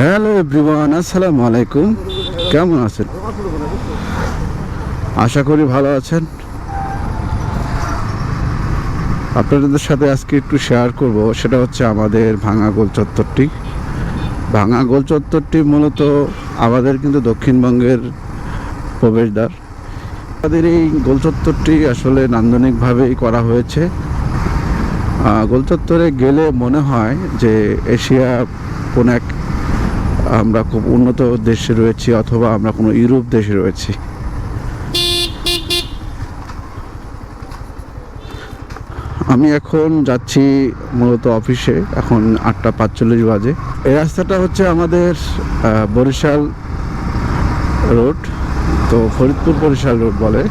Hello everyone আসসালামু আলাইকুম কেমন আছেন? আশা করি ভালো আছেন। আপনাদের সাথে আজকে একটু শেয়ার করব, সেটা হচ্ছে আমাদের ভাঙা গোল চত্বরটি। ভাঙা গোল চত্বরটি মূলত আমাদের কিন্তু দক্ষিণবঙ্গের প্রবেশদ্বার। আমাদের এই গোল চত্বরটি আসলে নান্দনিকভাবেই করা হয়েছে। গোল চত্বরে গেলে মনে হয় যে এশিয়া কোনো এক আমরা খুব উন্নত দেশে রয়েছি অথবা আমরা কোনো ইউরোপ দেশে রয়েছি। আমি এখন যাচ্ছি মূলত অফিসে, এখন আটটা পাঁচচল্লিশ বাজে। এই রাস্তাটা হচ্ছে আমাদের বরিশাল রোড, তো ফরিদপুর বরিশাল রোড বলে।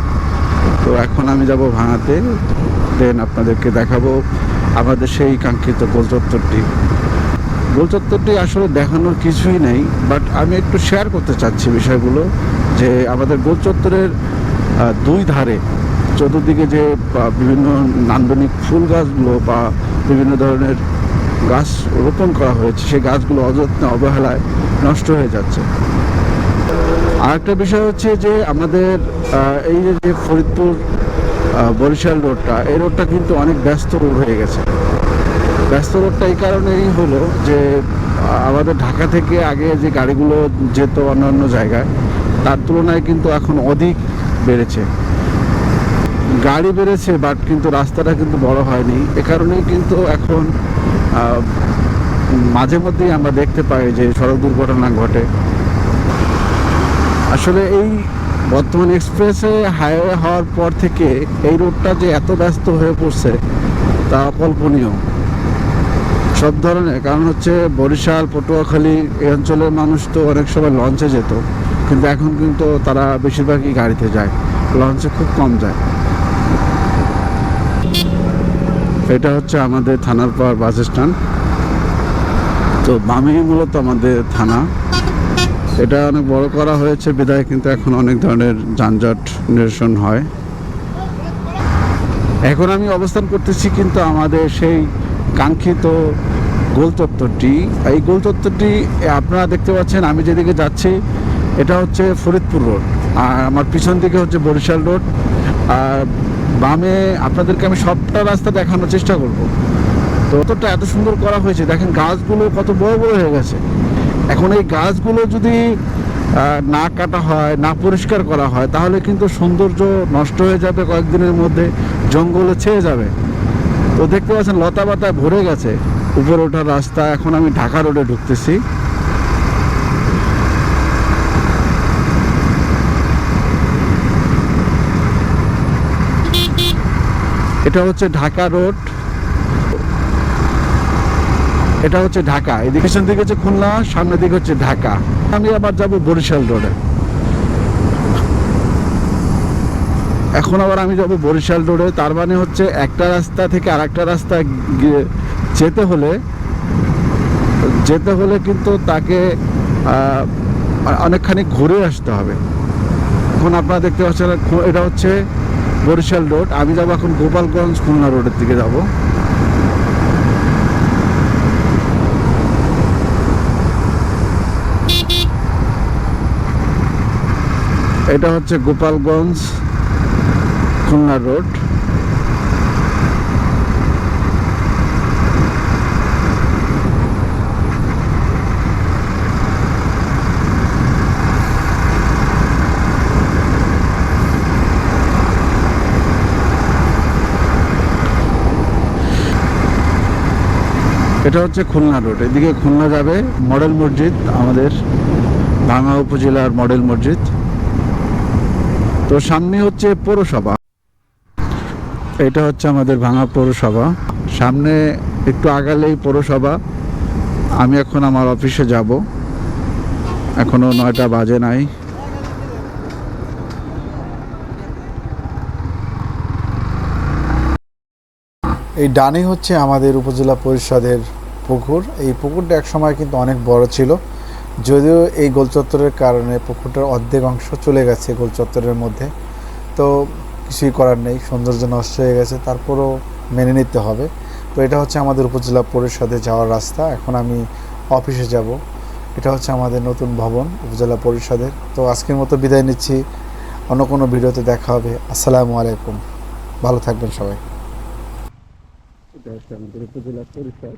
তো এখন আমি যাব ভাঙাতে, দেন আপনাদেরকে দেখাবো আমাদের সেই কাঙ্ক্ষিত গোলচত্বরটি। গোলচত্বরটি আসলে দেখানোর কিছুই নেই বাট আমি একটু শেয়ার করতে চাচ্ছি বিষয়গুলো যে আমাদের গোলচত্বরের আহ, দুই ধারে চতুর্দিকে যে বিভিন্ন নান্দনিক ফুল গাছগুলো বা বিভিন্ন ধরনের গাছ রোপণ করা হয়েছে সেই গাছগুলো অযত্নে অবহেলায় নষ্ট হয়ে যাচ্ছে। আরেকটা বিষয় হচ্ছে যে আমাদের এই যে ফরিদপুর বরিশাল রোডটা এই রোডটা কিন্তু অনেক ব্যস্ত রোড হয়ে গেছে। ব্যস্ত রোডটা এই কারণেই হলো যে, আমাদের ঢাকা থেকে আগে যে গাড়িগুলো যেত অন্যান্য জায়গায়, তার তুলনায় কিন্তু এখন অধিক বেড়েছে। গাড়ি বেড়েছে বাট কিন্তু রাস্তাটা কিন্তু বড় হয়নি। এ কারণেই কিন্তু এখন মাঝে মধ্যেই আমরা দেখতে পাই যে সড়ক দুর্ঘটনা ঘটে। আসলে এই বর্তমান এক্সপ্রেসে হাইওয়ে হওয়ার পর থেকে এই রোডটা যে এত ব্যস্ত হয়ে পড়ছে, তা অকল্পনীয়। সব ধরনের, কারণ হচ্ছে বরিশাল, পটুয়াখালী এই অঞ্চলের মানুষ তো অনেক সময় লঞ্চে যেত, কিন্তু এখন কিন্তু তারা বেশিরভাগই গাড়িতে যায় লঞ্চে খুব কম যায়। এটা হচ্ছে আমাদের থানার পর বাস স্ট্যান্ড। তো বামেই মূলত আমাদের থানা। এটা অনেক বড় করা হয়েছে বিদায়, কিন্তু এখন অনেক ধরনের যানজট নিরসন হয়। এখন আমি অবস্থান করতেছি কিন্তু আমাদের সেই কাঙ্ক্ষিত গোল চত্বরটি এই গোল চত্বরটি আপনারা দেখতে পাচ্ছেন, আমি যেদিকে যাচ্ছি, এটা হচ্ছে ফরিদপুর রোড, আর আমার পিছন দিকে হচ্ছে বরিশাল রোড, আর বামে আপনাদেরকে আমি সবটা রাস্তা দেখানোর চেষ্টা করব। তো অতটা এত সুন্দর করা হয়েছে, দেখেন গাছগুলো কত বড় বড় হয়ে গেছে। এখন এই গাছগুলো যদি না কাটা হয়, না পরিষ্কার করা হয়, তাহলে কিন্তু সৌন্দর্য নষ্ট হয়ে যাবে কয়েকদিনের মধ্যে, জঙ্গলে ছেয়ে যাবে। তো দেখতে পাচ্ছেন, লতা পাতায় ভরে গেছে। উপরে ওঠার রাস্তা, এখন আমি ঢাকা রোডে ঢুকতেছি। এটা হচ্ছে ঢাকা রোড। এটা হচ্ছে ঢাকা। এদিকে দিকে হচ্ছে খুলনা, সামনের দিকে হচ্ছে ঢাকা। আমি আবার যাব বরিশাল রোডে। এখন আবার আমি যাব বরিশাল রোডে। তার মানে হচ্ছে একটা রাস্তা থেকে আরেকটা রাস্তা গিয়ে যেতে হলে যেতে হলে কিন্তু তাকে অনেকখানি ঘুরে আসতে হবে। এখন আপনারা দেখতে পাচ্ছেন, এটা হচ্ছে বরিশাল রোড। আমি যাব এখন গোপালগঞ্জ, খুলনা রোডের দিকে যাব। এটা হচ্ছে গোপালগঞ্জ। খুলনা রোড। এটা হচ্ছে খুলনা রোড। এদিকে খুলনা যাবে মডেল মসজিদ, আমাদের ভাঙা উপজেলার মডেল মসজিদ। তো সামনে হচ্ছে পৌরসভা। এটা হচ্ছে আমাদের ভাঙা পৌরসভা। সামনে একটু আগালেই পৌরসভা। আমি এখন আমার অফিসে যাব। এখনও নয়টা বাজে নাই। এই ডানে হচ্ছে আমাদের উপজেলা পরিষদের পুকুর। এই পুকুরটা এক সময় কিন্তু অনেক বড় ছিল। যদিও এই গোলচত্বরের কারণে পুকুরটার অর্ধেক অংশ চলে গেছে গোলচত্বরের মধ্যে। তো কিছুই করার নেই, সৌন্দর্য নষ্ট হয়ে গেছে, তারপরও মেনে নিতে হবে। তো এটা হচ্ছে আমাদের উপজেলা পরিষদে যাওয়ার রাস্তা, এখন আমি অফিসে যাব। এটা হচ্ছে আমাদের নতুন ভবন উপজেলা পরিষদের। তো আজকের মতো বিদায় নিচ্ছি, অন্য কোনো ভিডিওতে দেখা হবে। আসসালামু আলাইকুম। ভালো থাকবেন সবাই। এটা হচ্ছে আমাদের উপজেলা পরিষদ।